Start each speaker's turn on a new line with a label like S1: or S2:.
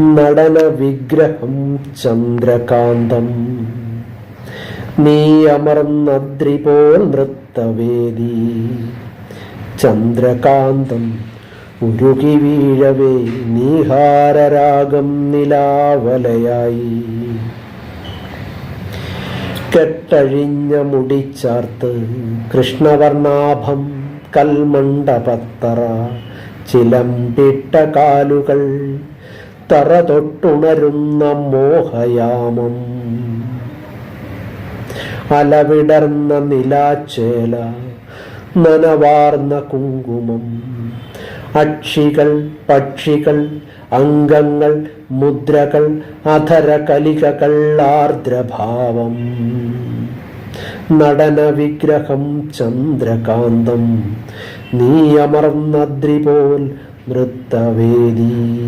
S1: നടന വിഗ്രഹം ചന്ദ്രകാന്തം. നീ അമർന്നദ്രിപോൽ നൃത്തവേദി. ചന്ദ്രകാന്തം ഉരുകി വീഴവേ നീഹാരരാഗം നിലാവലയായി. കെട്ടഴിഞ്ഞ മുടിച്ചാർത്ത് കൃഷ്ണവർണാഭം കൽമണ്ഡപത്തറ ചിലമ്പിട്ട കാലുകൾ തറ തൊട്ടുണരുന്ന മോഹയാമം. അലവിടർന്ന നിലാച്ചേല നനവാർന്ന കുങ്കുമം. അക്ഷികൾ പക്ഷികൾ അംഗങ്ങൾ മുദ്രകൾ അധര കലികകൾ ആർദ്രഭാവം. നടന വിഗ്രഹം ചന്ദ്രകാന്തം നീ അമർന്നദ്രി പോൽ നൃത്തവേദി.